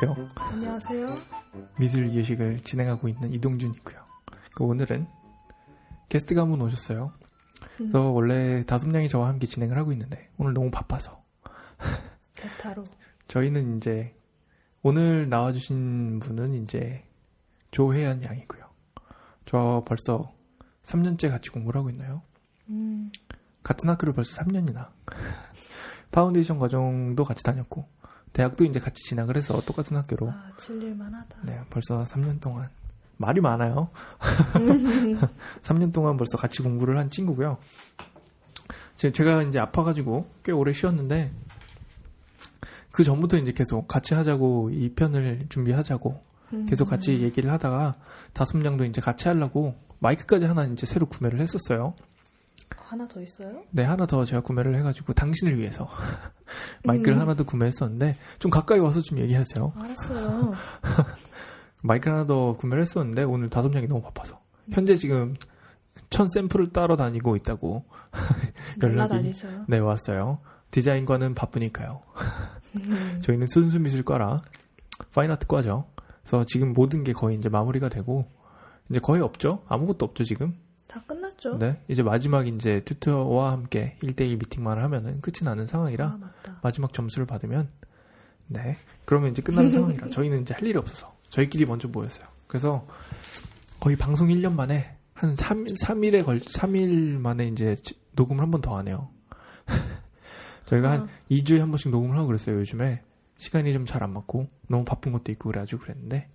안녕하세요. 안녕하세요. 미술 예식을 진행하고 있는 이동준이고요. 그 오늘은 게스트가 한 분 오셨어요. 그래서 원래 다솜양이 저와 함께 진행을 하고 있는데 오늘 너무 바빠서 대타로. 저희는 이제 오늘 나와주신 분은 이제 조혜연 양이고요. 저 벌써 3년째 같이 공부를 하고 있나요? 음, 같은 학교를 벌써 3년이나 파운데이션 과정도 같이 다녔고 대학도 이제 같이 진학을 해서 똑같은 학교로. 아, 질릴만하다. 네 벌써 3년 동안. 말이 많아요. 3년 동안 벌써 같이 공부를 한 친구고요. 제- 제가 이제 아파가지고 꽤 오래 쉬었는데 그 전부터 이제 계속 같이 하자고 이 편을 준비하자고 계속 같이 얘기를 하다가 다솜양도 이제 같이 하려고 마이크까지 하나 이제 새로 구매를 했었어요 하나 더 있어요? 네, 하나 더 제가 구매를 해가지고 당신을 위해서 마이크를 음. 하나 더 구매했었는데 좀 가까이 와서 좀 얘기하세요. 알았어요. 마이크 하나 더 구매를 했었는데 오늘 다섯 명이 너무 바빠서 현재 지금 천 샘플을 따러 다니고 있다고 연락이. 네 왔어요. 디자인과는 바쁘니까요. 음, 저희는 순수미술과라 파인아트과죠. 그래서 지금 모든 게 거의 이제 마무리가 되고 이제 거의 없죠. 아무것도 없죠 지금. 다 끝났죠? 네, 이제 마지막 이제 튜터와 함께 1대1 미팅만 하면은 끝이 나는 상황이라 아. 마지막 점수를 받으면 네 그러면 이제 끝나는 상황이라 저희는 이제 할 일이 없어서 저희끼리 먼저 모였어요. 그래서 거의 방송 1년 만에 한 3, 3일에 걸 3일 만에 이제 지- 녹음을 한 번 더 하네요. 저희가 한 아. 2주에 한 번씩 녹음을 하고 그랬어요. 요즘에 시간이 좀 잘 안 맞고 너무 바쁜 것도 있고 그래가지고 그랬는데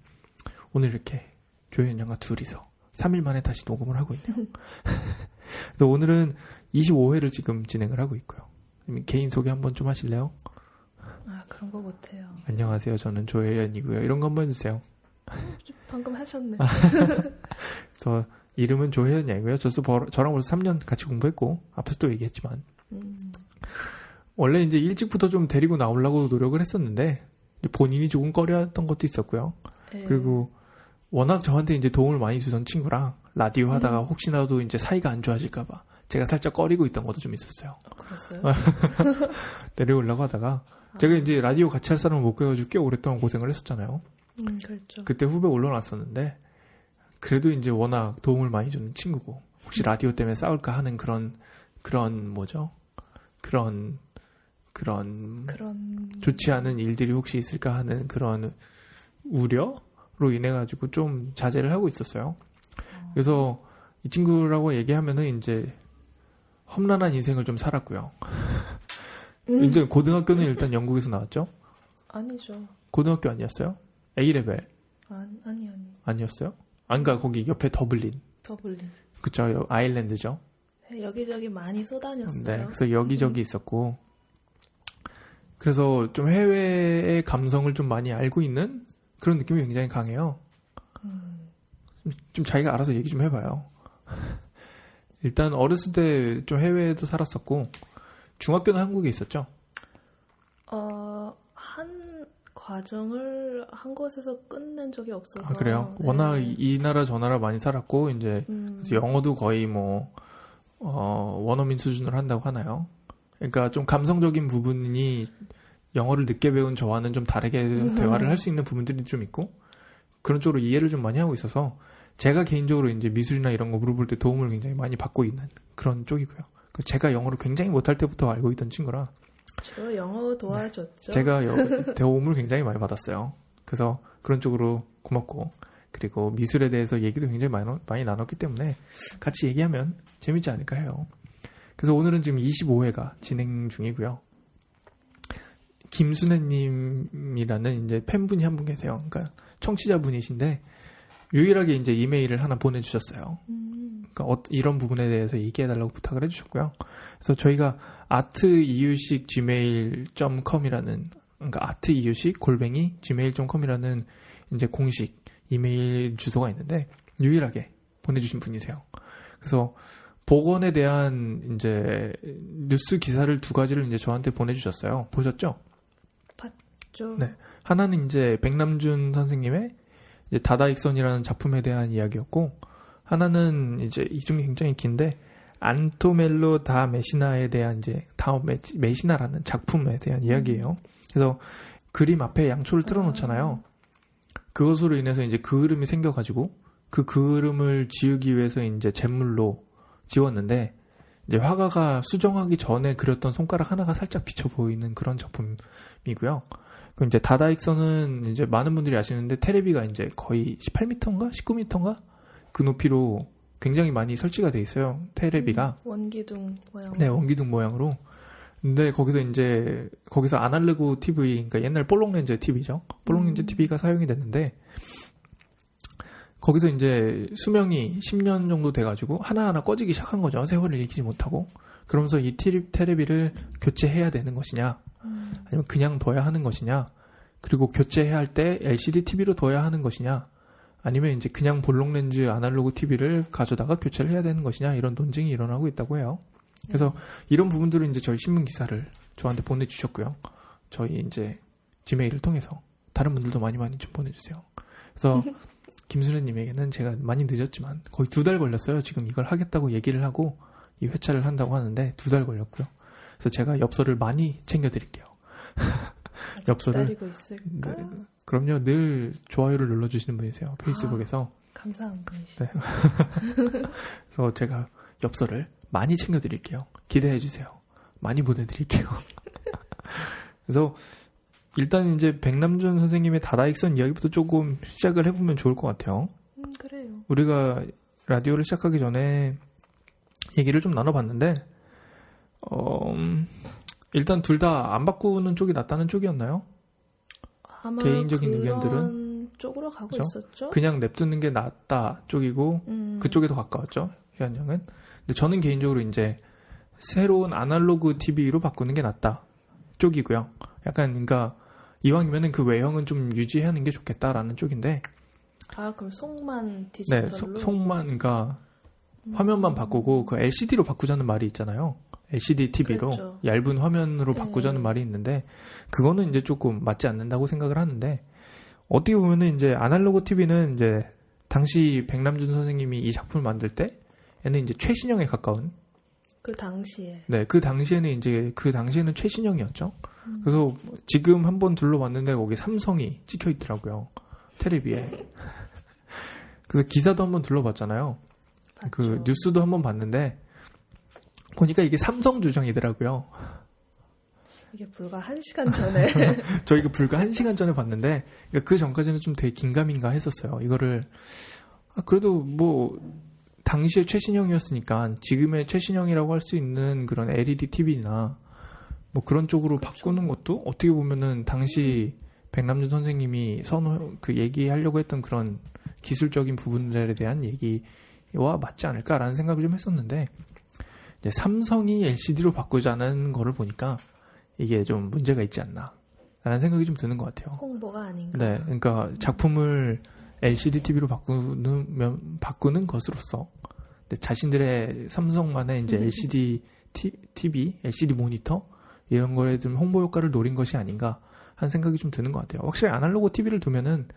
오늘 이렇게 조현 양과 둘이서 3일 만에 다시 녹음을 하고 있네요. 그래서 오늘은 25회를 지금 진행을 하고 있고요. 개인 소개 한번 좀 하실래요? 아, 그런 거 못해요. 안녕하세요. 저는 조혜연이고요. 이런 거 한번 해주세요. 방금 하셨네. 아. 그래서 이름은 조혜연이고요. 저도 벌- 저랑 벌써 3년 같이 공부했고 앞에서 또 얘기했지만 음, 원래 이제 일찍부터 좀 데리고 나오려고 노력을 했었는데 본인이 조금 꺼려했던 것도 있었고요. 예. 그리고 워낙 저한테 이제 도움을 많이 주던 친구랑 라디오 하다가 음. 혹시나도 이제 사이가 안 좋아질까봐 제가 살짝 꺼리고 있던 것도 좀 있었어요. 어, 그랬어요? 내려오려고 하다가 제가 이제 라디오 같이 할 사람을 못 구해가지고 꽤 오랫동안 고생을 했었잖아요. 음, 그랬죠. 그때 후배 올려놨었는데 그래도 이제 워낙 도움을 많이 주는 친구고 혹시 라디오 때문에 싸울까 하는 그런 그런 뭐죠? 그런 그런 그런. 좋지 않은 일들이 혹시 있을까 하는 그런 우려로 인해 가지고 좀 자제를 하고 있었어요. 그래서 이 친구라고 얘기하면은 이제 험난한 인생을 좀 살았고요. 음, 이제 고등학교는 일단 영국에서 나왔죠. 아니죠. 고등학교 아니었어요? A 레벨 아, 아니, 아니. 아니었어요? 안가 거기 옆에 더블린 더블린. 그쵸 여- 아일랜드죠. 네, 여기저기 많이 쏘다녔어요. 네, 그래서 여기저기 있었고 그래서 좀 해외의 감성을 좀 많이 알고 있는 그런 느낌이 굉장히 강해요. 음, 좀 자기가 알아서 얘기 좀 해봐요. 일단 어렸을 때 좀 해외에도 살았었고 중학교는 한국에 있었죠. 어, 한 과정을 한 곳에서 끝낸 적이 없어서. 아 그래요? 네. 워낙 이, 이 나라 저 나라 많이 살았고 이제 음, 영어도 거의 뭐 어, 원어민 수준으로 한다고 하나요? 그러니까 좀 감성적인 부분이 영어를 늦게 배운 저와는 좀 다르게 음. 대화를 할 수 있는 부분들이 좀 있고 그런 쪽으로 이해를 좀 많이 하고 있어서 제가 개인적으로 이제 미술이나 이런 거 물어볼 때 도움을 굉장히 많이 받고 있는 그런 쪽이고요. 그 제가 영어를 굉장히 못할 때부터 알고 있던 친구라 저 영어 도와줬죠. 제가 여- 도움을 굉장히 많이 받았어요. 그래서 그런 쪽으로 고맙고 그리고 미술에 대해서 얘기도 굉장히 많이, 나- 많이 나눴기 때문에 같이 얘기하면 재밌지 않을까 해요. 그래서 오늘은 지금 25회가 진행 중이고요. 김순애님이라는 이제 팬분이 한 분 계세요. 그러니까 청취자분이신데 유일하게 이제 이메일을 하나 보내주셨어요. 음, 그러니까 어- 이런 부분에 대해서 얘기해달라고 부탁을 해주셨고요. 그래서 저희가 아트 이유식 gmail.com이라는 그러니까 아트 이유식 골뱅이 gmail.com이라는 이제 공식 이메일 주소가 있는데 유일하게 보내주신 분이세요. 그래서 복원에 대한 이제 뉴스 기사를 두 가지를 이제 저한테 보내주셨어요. 보셨죠? 좀 네. 하나는 이제 백남준 선생님의 이제 다다익선이라는 작품에 대한 이야기였고 하나는 이제 이름이 굉장히 긴데 안토멜로 다 메시나에 대한 이제 다 메- 메시나라는 작품에 대한 이야기예요. 그래서 그림 앞에 양초를 틀어놓잖아요. 그것으로 인해서 이제 그을음이 생겨가지고 그 그을음을 지우기 위해서 이제 잿물로 지웠는데 이제 화가가 수정하기 전에 그렸던 손가락 하나가 살짝 비쳐 보이는 그런 작품이고요. 그럼 이제 다다익선은 이제 많은 분들이 아시는데 테레비가 이제 거의 18m인가 19m인가 그 높이로 굉장히 많이 설치가 돼 있어요. 테레비가. 원기둥 모양. 네, 원기둥 모양으로. 근데 거기서 이제 거기서 아날로그 TV, 그러니까 옛날 볼록렌즈 TV죠. 볼록렌즈 음. TV가 사용이 됐는데 거기서 이제 수명이 10년 정도 돼가지고 하나하나 꺼지기 시작한 거죠. 세월을 읽지 못하고. 그러면서 이 티- 테레비를 교체해야 되는 것이냐, 음. 아니면 그냥 둬야 하는 것이냐, 그리고 교체해야 할 때 LCD TV로 둬야 하는 것이냐, 아니면 이제 그냥 볼록 렌즈 아날로그 TV를 가져다가 교체를 해야 되는 것이냐 이런 논쟁이 일어나고 있다고 해요. 그래서 이런 부분들은 이제 저희 신문 기사를 저한테 보내주셨고요. 저희 이제 지메일을 통해서 다른 분들도 많이 많이 좀 보내주세요. 그래서 김수련님에게는 제가 많이 늦었지만 거의 두 달 걸렸어요. 지금 이걸 하겠다고 얘기를 하고 이 회차를 한다고 하는데 두 달 걸렸고요. 그래서 제가 엽서를 많이 챙겨드릴게요. 엽서를-? 네, 그럼요. 늘 좋아요를 눌러주시는 분이세요. 페이스북에서. 감사한 분이시. 네. 그래서 제가 엽서를 많이 챙겨드릴게요. 기대해 주세요. 많이 보내드릴게요. 그래서 일단 이제 백남준 선생님의 다다익선 이야기부터 조금 시작을 해보면 좋을 것 같아요. 음, 그래요. 우리가 라디오를 시작하기 전에 얘기를 좀 나눠봤는데, 어, 음, 일단 둘 다 안 바꾸는 쪽이 낫다는 쪽이었나요? 개인적인 의견들은? 쪽으로 가고 그죠? 있었죠. 그냥 냅두는 게 낫다 쪽이고, 음. 그쪽에 더 가까웠죠. 희한 양은. 근데 저는 개인적으로 이제 새로운 아날로그 TV로 바꾸는 게 낫다 쪽이고요. 약간 그러니까 이왕이면은 그 외형은 좀 유지하는 게 좋겠다라는 쪽인데, 아 그럼 속만 네, 디지털로. 소- 속만 그러니까 음. 화면만 바꾸고 그 LCD로 바꾸자는 말이 있잖아요. LCD TV로 그렇죠. 얇은 화면으로 바꾸자는 네. 말이 있는데 그거는 이제 조금 맞지 않는다고 생각을 하는데 어떻게 보면은 이제 아날로그 TV는 이제 당시 백남준 선생님이 이 작품을 만들 때에는 이제 최신형에 가까운 그 당시에. 네, 그 당시에는 이제 그 당시에는 최신형이었죠. 음. 그래서 지금 한번 둘러봤는데 거기 삼성이 찍혀 있더라고요. 텔레비에. 그래서 기사도 한번 둘러봤잖아요. 그 맞죠. 뉴스도 한번 봤는데 보니까 이게 삼성 주장이더라고요. 이게 불과 한 시간 전에 저희가 불과 한 시간 전에 봤는데 그러니까 그 전까지는 좀 되게 긴가민가 했었어요. 이거를 아, 그래도 뭐 당시의 최신형이었으니까 지금의 최신형이라고 할 수 있는 그런 LED TV나 뭐 그런 쪽으로 바꾸는 것도 어떻게 보면은 당시 백남준 선생님이 선호 그 얘기하려고 했던 그런 기술적인 부분들에 대한 얘기와 맞지 않을까라는 생각을 좀 했었는데 삼성이 LCD로 바꾸자는 거를 보니까 이게 좀 문제가 있지 않나 라는 생각이 좀 드는 것 같아요. 홍보가 아닌가. 네, 그러니까 작품을 LCD TV로 바꾸는 면- 바꾸는 것으로서 자신들의 삼성만의 이제 음. LCD TV, LCD 모니터 이런 거에 좀 홍보 효과를 노린 것이 아닌가 하는 생각이 좀 드는 것 같아요. 확실히 아날로그 TV를 두면은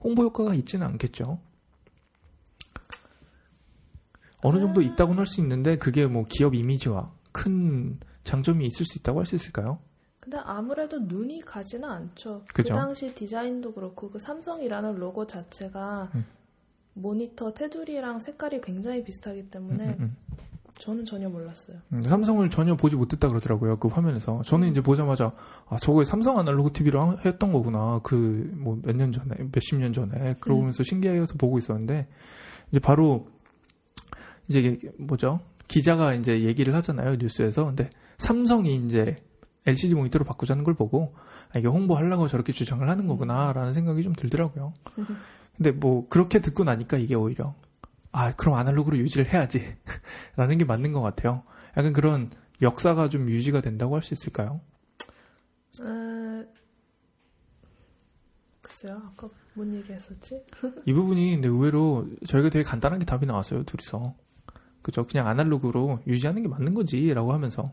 홍보 효과가 있지는 않겠죠. 어느 정도 있다고는 할 수 있는데 그게 뭐 기업 이미지와 큰 장점이 있을 수 있다고 할 수 있을까요? 근데 아무래도 눈이 가지는 않죠. 그죠. 그 당시 디자인도 그렇고 그 삼성이라는 로고 자체가 음. 모니터 테두리랑 색깔이 굉장히 비슷하기 때문에 음, 음, 저는 전혀 몰랐어요. 음. 삼성을 전혀 보지 못했다 그러더라고요. 그 화면에서. 저는 이제 보자마자 아 저거 삼성 아날로그 TV로 했던 거구나. 그 뭐 몇 년 전에 몇십 년 전에 그러면서 신기해서 보고 있었는데 이제 바로 이제 뭐죠? 기자가 이제 얘기를 하잖아요 뉴스에서. 근데 삼성이 이제 LCD 모니터로 바꾸자는 걸 보고 아, 이게 홍보하려고 저렇게 주장을 하는 거구나라는 생각이 좀 들더라고요. 근데 뭐 그렇게 듣고 나니까 이게 오히려 아 그럼 아날로그로 유지를 해야지 라는 게 맞는 것 같아요. 약간 그런 역사가 좀 유지가 된다고 할 수 있을까요? 에... 글쎄요, 아까 뭔 얘기했었지? 이 부분이 근데 의외로 저희가 되게 간단하게 답이 나왔어요 둘이서 그죠? 그냥 아날로그로 유지하는 게 맞는 거지라고 하면서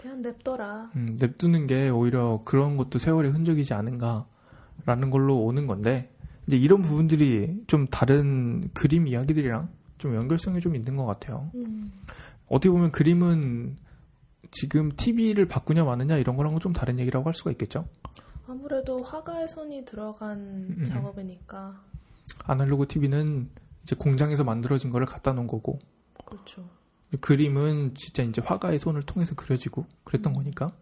그냥 냅둬라. 음, 냅두는 게 오히려 그런 것도 세월의 흔적이지 않은가라는 걸로 오는 건데 이제 이런 부분들이 좀 다른 그림 이야기들이랑 좀 연결성이 좀 있는 것 같아요. 음, 어떻게 보면 그림은 지금 TV를 바꾸냐 마느냐 이런 거랑은 좀 다른 얘기라고 할 수가 있겠죠. 아무래도 화가의 손이 들어간 음. 작업이니까 아날로그 TV는 이제 공장에서 만들어진 거를 갖다 놓은 거고 그렇죠. 그림은 진짜 이제 화가의 손을 통해서 그려지고 그랬던 음. 거니까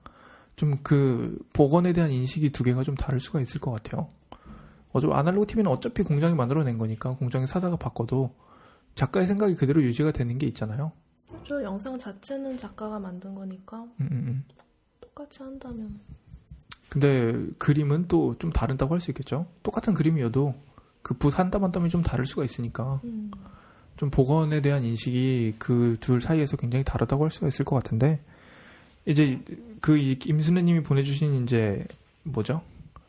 좀 그 복원에 대한 인식이 두 개가 좀 다를 수가 있을 것 같아요. 어차피 아날로그 TV는 어차피 공장이 만들어낸 거니까 공장에 사다가 바꿔도 작가의 생각이 그대로 유지가 되는 게 있잖아요. 그렇죠. 영상 자체는 작가가 만든 거니까 음, 음, 음. 똑같이 한다면 근데 그림은 또 좀 다르다고 할 수 있겠죠. 똑같은 그림이어도 그 붓 한 땀 한 땀이 좀 다를 수가 있으니까 음. 좀 복원에 대한 인식이 그 둘 사이에서 굉장히 다르다고 할 수가 있을 것 같은데 이제 그 이- 임순애님이 보내주신 이제 뭐죠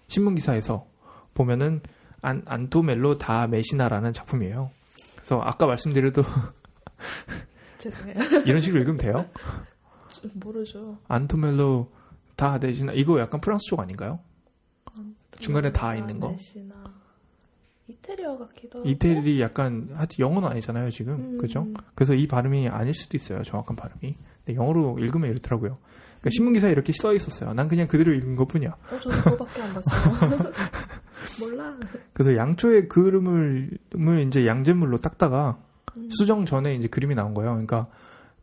신문 기사에서 보면은 안 안토멜로 다 메시나라는 작품이에요. 그래서 아까 말씀드려도 죄송해요. 이런 식으로 읽으면 돼요. 모르죠. 안토멜로 다 메시나 이거 약간 프랑스 쪽 아닌가요? 중간에 다 있는 거? 넷이나 이태리어 같기도 하고 이태리 약간 하여튼 영어는 아니잖아요 지금 음, 그죠? 그래서 이 발음이 아닐 수도 있어요. 정확한 발음이. 근데 영어로 읽으면 이렇더라고요. 그러니까 신문 기사에 이렇게 써 있었어요. 난 그냥 그대로 읽은 것뿐이야. 어, 저도 그거밖에 안 봤어요. 몰라. 그래서 양초의 그림을 을 이제 양잿물로 닦다가 음. 수정 전에 이제 그림이 나온 거예요. 그러니까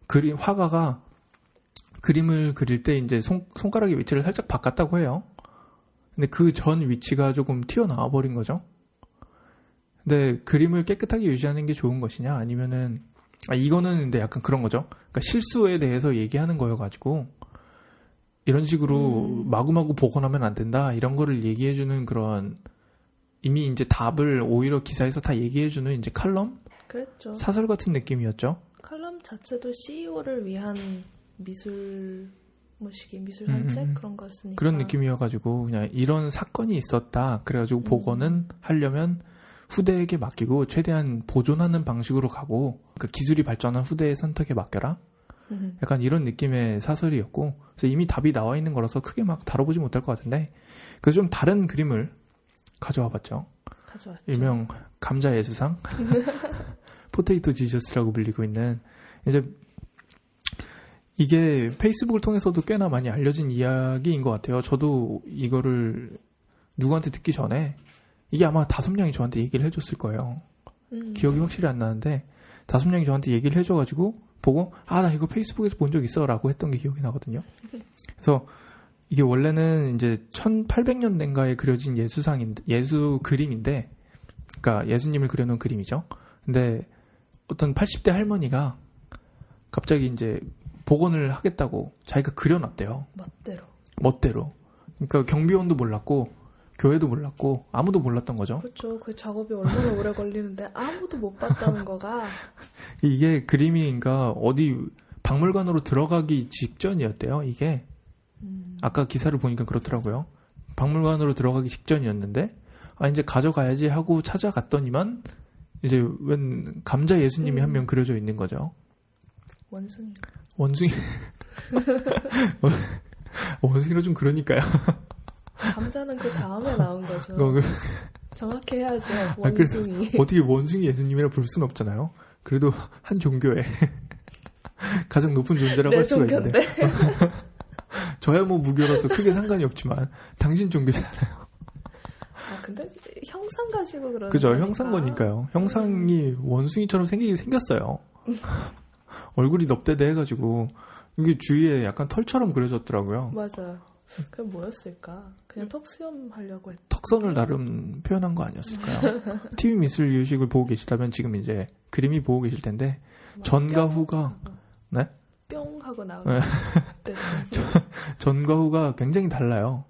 그림 화가가 그림을 그릴 때 이제 손, 손가락의 위치를 살짝 바꿨다고 해요. 근데 그 전 위치가 조금 튀어나와 버린 거죠. 근데 그림을 깨끗하게 유지하는 게 좋은 것이냐 아니면은 아 이거는 근데 약간 그런 거죠. 그러니까 실수에 대해서 얘기하는 거여 가지고 이런 식으로 음. 마구마구 복원하면 안 된다 이런 거를 얘기해 주는 그런 이미 이제 답을 오히려 기사에서 다 얘기해 주는 이제 칼럼 그랬죠. 사설 같은 느낌이었죠. 칼럼 자체도 CEO를 위한 미술 뭐시기 미술 음, 산책 음, 음. 그런 거였으니까 그런 느낌이어가지고 그냥 이런 사건이 있었다. 그래가지고 음. 복원은 하려면 후대에게 맡기고 최대한 보존하는 방식으로 가고 그 기술이 발전한 후대의 선택에 맡겨라. 음. 약간 이런 느낌의 사설이었고 그래서 이미 답이 나와 있는 거라서 크게 막 다뤄보지 못할 것 같은데 그래서 좀 다른 그림을 가져와 봤죠. 가져왔죠. 일명 감자 예수상 포테이토 지저스라고 불리고 있는 이제 이게 페이스북을 통해서도 꽤나 많이 알려진 이야기인 것 같아요. 저도 이거를 누구한테 듣기 전에 이게 아마 다섯 명이 저한테 얘기를 해줬을 거예요. 음. 기억이 확실히 안 나는데 다섯 명이 저한테 얘기를 해줘가지고 보고 아 나 이거 페이스북에서 본 적 있어라고 했던 게 기억이 나거든요. 그래서 이게 원래는 이제 1800년대인가에 그려진 예수상인데 예수 그림인데 그러니까 예수님을 그려놓은 그림이죠. 근데 어떤 80대 할머니가 갑자기 이제 복원을 하겠다고 자기가 그려놨대요. 멋대로. 멋대로. 그러니까 경비원도 몰랐고 교회도 몰랐고 아무도 몰랐던 거죠. 그렇죠. 그 작업이 얼마나 오래 걸리는데 아무도 못 봤다는 거가 이게 그림이 그러니까 어디 박물관으로 들어가기 직전이었대요. 이게 음. 아까 기사를 보니까 그렇더라고요. 박물관으로 들어가기 직전이었는데 아 이제 가져가야지 하고 찾아갔더니만 이제 웬 감자 예수님이 음. 한명 그려져 있는 거죠. 원숭이. 원숭이 원숭이로 좀 그러니까요. 감자는 그 다음에 나온 거죠. 그- 정확히 해야죠. 아, 원숭이. 어떻게 원숭이 예수님이라 부를 수는 없잖아요. 그래도 한 종교에 가장 높은 존재라고 내할 수가 있는데 종교인데. 저야 뭐 무교라서 크게 상관이 없지만 당신 종교잖아요. 아 근데 형상 가지고 그러는 그죠? 거니까. 형상 거니까요. 형상이 원숭이처럼 생기긴 생겼어요. 얼굴이 넙대대 해가지고 이게 주위에 약간 털처럼 그려졌더라고요. 맞아요. 그게 뭐였을까? 그냥 턱 수염 하려고 했. 턱선을 나름 표현한 거 아니었을까요? TV 미술 유식을 보고 계시다면 지금 이제 그림이 보고 계실 텐데 전과 후가 네? 뿅 하고 네. 나오는 때. 전과 후가 굉장히 달라요.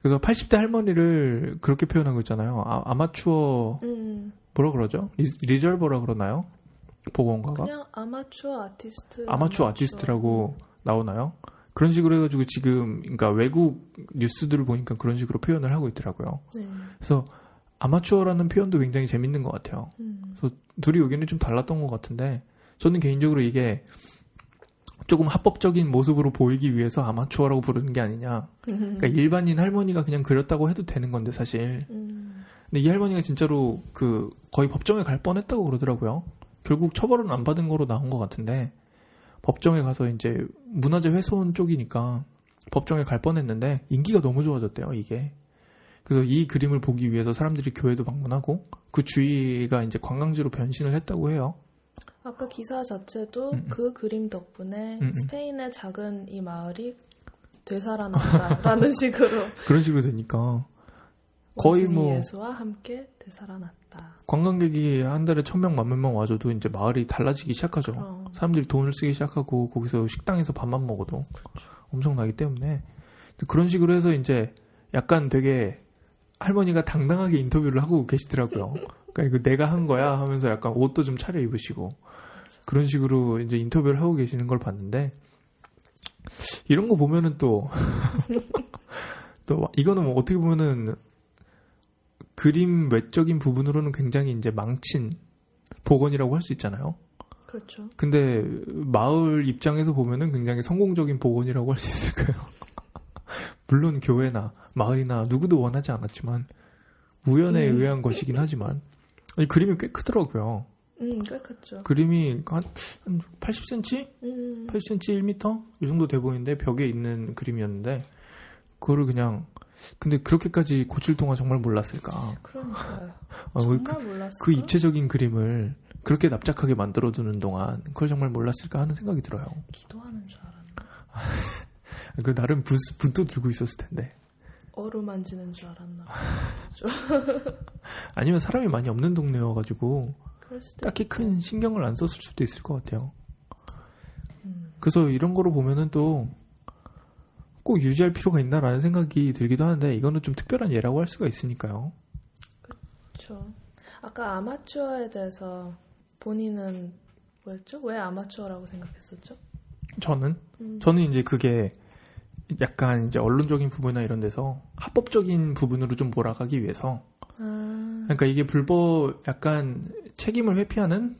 그래서 80대 할머니를 그렇게 표현하고 있잖아요. 아, 마추어 음, 뭐라 그러죠? 리, 리절버라 그러나요? 복원가가? 그냥 아마추어 아티스트. 아마추어 아티스트라고 나오나요? 그런 식으로 해가지고 지금 그러니까 외국 뉴스들을 보니까 그런 식으로 표현을 하고 있더라고요. 네. 그래서 아마추어라는 표현도 굉장히 재밌는 것 같아요. 음, 둘이 의견이 좀 달랐던 것 같은데 저는 개인적으로 이게 조금 합법적인 모습으로 보이기 위해서 아마추어라고 부르는 게 아니냐. 그러니까 일반인 할머니가 그냥 그렸다고 해도 되는 건데 사실. 음, 근데 이 할머니가 진짜로 그 거의 법정에 갈 뻔했다고 그러더라고요. 결국 처벌은 안 받은 거로 나온 것 같은데 법정에 가서 이제 문화재 훼손 쪽이니까 법정에 갈 뻔했는데 인기가 너무 좋아졌대요 이게 그래서 이 그림을 보기 위해서 사람들이 교회도 방문하고 그 주위가 이제 관광지로 변신을 했다고 해요. 아까 기사 자체도 음, 음. 그 그림 덕분에 음, 음. 스페인의 작은 이 마을이 되살아났다라는 식으로 그런 식으로 되니까 거의 뭐- 예수와 함께 되살아났다. 관광객이 한 달에 천 명, 만몇 명 와줘도 이제 마을이 달라지기 시작하죠. 그럼 사람들이 돈을 쓰기 시작하고 거기서 식당에서 밥만 먹어도 그렇죠. 엄청나기 때문에 그런 식으로 해서 이제 약간 되게 할머니가 당당하게 인터뷰를 하고 계시더라고요. 그러니까 이거 내가 한 거야 하면서 약간 옷도 좀 차려 입으시고 그런 식으로 이제 인터뷰를 하고 계시는 걸 봤는데 이런 거 보면은 또 또 이거는 뭐 어떻게 보면은 그림 외적인 부분으로는 굉장히 이제 망친 복원이라고 할 수 있잖아요. 그렇죠. 근데 마을 입장에서 보면은 굉장히 성공적인 복원이라고 할 수 있을 거예요. 물론 교회나 마을이나 누구도 원하지 않았지만 우연에 음. 의한 것이긴 하지만 아니, 그림이 꽤 크더라고요. 음, 꽤 컸죠. 그림이 한, 한 80cm? 음, 80cm, 1m? 이 정도 돼 보이는데 벽에 있는 그림이었는데 그거를 그냥 근데 그렇게까지 고칠 동안 정말 몰랐을까? 그러니까요. 아, 그, 정말 몰랐어요. 그 입체적인 그림을 그렇게 납작하게 만들어두는 동안 그걸 정말 몰랐을까 하는 생각이 들어요. 기도하는 줄 알았나. 그 나름 붓, 붓도 들고 있었을 텐데. 어루만지는 줄 알았나. 아니면 사람이 많이 없는 동네여가지고 딱히 있고. 큰 신경을 안 썼을 수도 있을 것 같아요. 음, 그래서 이런 거로 보면은 또 꼭 유지할 필요가 있나라는 생각이 들기도 하는데 이거는 좀 특별한 예라고 할 수가 있으니까요. 그렇죠. 아까 아마추어에 대해서 본인은 뭐였죠? 왜 아마추어라고 생각했었죠? 저는 음, 저는 이제 그게 약간 이제 언론적인 부분이나 이런 데서 합법적인 부분으로 좀 몰아가기 위해서 아, 그러니까 이게 불법 약간 책임을 회피하는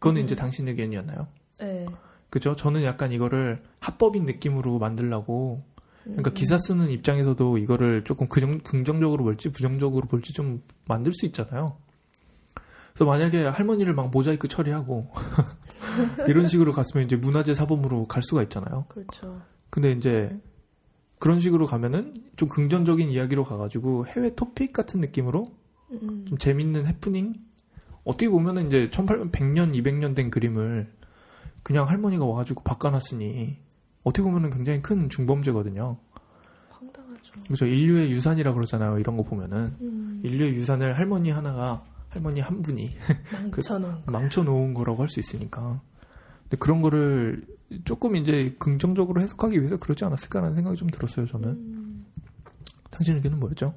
그거는 음. 이제 당신 의견이었나요? 네. 그죠? 저는 약간 이거를 합법인 느낌으로 만들라고 그러니까 음, 기사 쓰는 입장에서도 이거를 조금 긍정, 긍정적으로 볼지 부정적으로 볼지 좀 만들 수 있잖아요. 그래서 만약에 할머니를 막 모자이크 처리하고 이런 식으로 갔으면 이제 문화재 사범으로 갈 수가 있잖아요. 그렇죠. 근데 이제 그런 식으로 가면은 좀 긍정적인 이야기로 가가지고 해외 토픽 같은 느낌으로 음, 좀 재밌는 해프닝? 어떻게 보면은 이제 1800, 100년, 200년 된 그림을 그냥 할머니가 와가지고 바꿔놨으니 어떻게 보면은 굉장히 큰 중범죄거든요. 황당하죠. 그죠? 인류의 유산이라 그러잖아요. 이런 거 보면은. 음, 인류의 유산을 할머니 하나가, 할머니 한 분이 망쳐놓은 거. 망쳐놓은 거라고 할 수 있으니까. 근데 그런 거를 조금 이제 긍정적으로 해석하기 위해서 그러지 않았을까라는 생각이 좀 들었어요, 저는. 음, 당신 의견은 뭐였죠?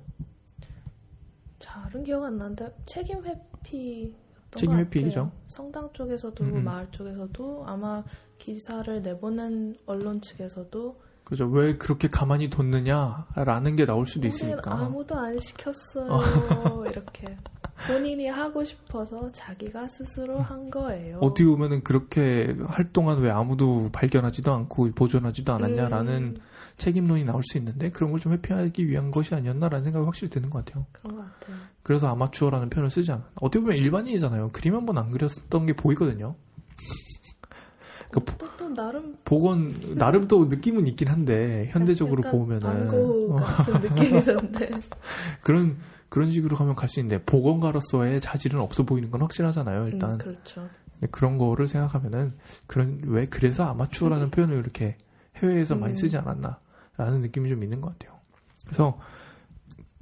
잘은 기억 안 나는데 책임 회피였던 책임. 같아요. 성당 쪽에서도 음, 음. 마을 쪽에서도 아마 기사를 내보낸 언론 측에서도 그죠? 왜 그렇게 가만히 뒀느냐라는 게 나올 수도 있으니까. 아무도 안 시켰어요. 이렇게 본인이 하고 싶어서 자기가 스스로 한 거예요. 어떻게 보면은 그렇게 할 동안 왜 아무도 발견하지도 않고 보존하지도 않았냐라는 음, 책임론이 나올 수 있는데 그런 걸 좀 회피하기 위한 것이 아니었나라는 생각이 확실히 드는 것 같아요. 그런 것 같아요. 그래서 아마추어라는 표현을 쓰지 않아. 어떻게 보면 일반인이잖아요. 그림 한 번 안 그렸던 게 보이거든요. 그 보- 또, 또 나름 복원 나름 또 느낌은 있긴 한데 현대적으로 보면은 반고 어, 같은 느낌이던데. 그런 그런 식으로 가면 갈 수 있는데 복원가로서의 자질은 없어 보이는 건 확실하잖아요. 일단 음, 그렇죠. 그런 거를 생각하면은 그런 왜 그래서 아마추어라는 표현을 이렇게 해외에서 많이 음. 쓰지 않았나 라는 느낌이 좀 있는 것 같아요. 그래서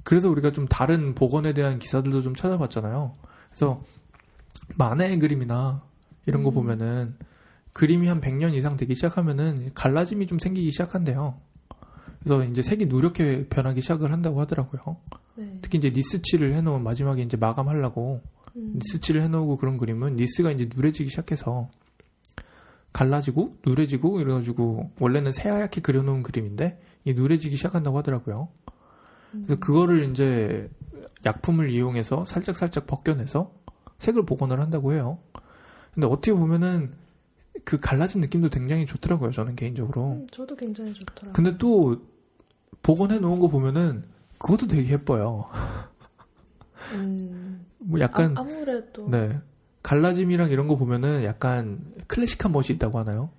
그래서 우리가 좀 다른 복원에 대한 기사들도 좀 찾아봤잖아요. 그래서 만화의 그림이나 이런 거 음. 보면은 그림이 한 100년 이상 되기 시작하면은 갈라짐이 좀 생기기 시작한대요. 그래서 이제 색이 누렇게 변하기 시작을 한다고 하더라고요. 네. 특히 이제 니스칠을 해놓은 마지막에 이제 마감하려고 음, 니스칠을 해놓고 그런 그림은 니스가 이제 누래지기 시작해서 갈라지고 누래지고 이래가지고 원래는 새하얗게 그려놓은 그림인데 이 누래지기 시작한다고 하더라고요. 그래서 음, 그거를 이제 약품을 이용해서 살짝 살짝 벗겨내서 색을 복원을 한다고 해요. 근데 어떻게 보면은 그 갈라진 느낌도 굉장히 좋더라고요. 저는 개인적으로. 음, 저도 굉장히 좋더라고요. 근데 또 복원해 놓은 거 보면은 그것도 되게 예뻐요. 음, 뭐 약간 아, 아무래도 네. 갈라짐이랑 이런 거 보면은 약간 클래식한 멋이 있다고 하나요?